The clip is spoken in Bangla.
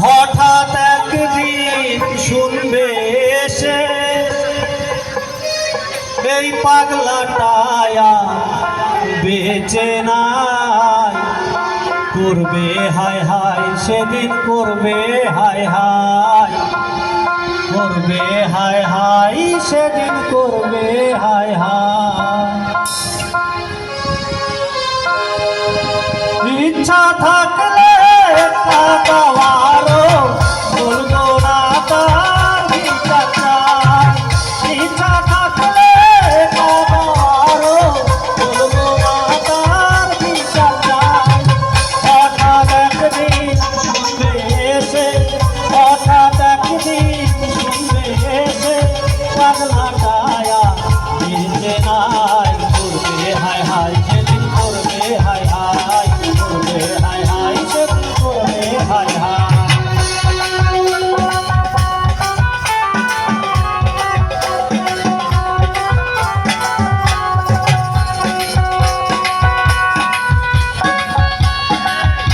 হঠাৎ একদিন শুনবে এসে। এই পাগলাটায়া বেঁচে নাই। করবে হায় হায়, সেদিন করবে হায় হায়। করবে হায় হায়, সেদিন করবে হায় হায়। ইচ্ছা থাকলে পাগলা কায়া মিলছে না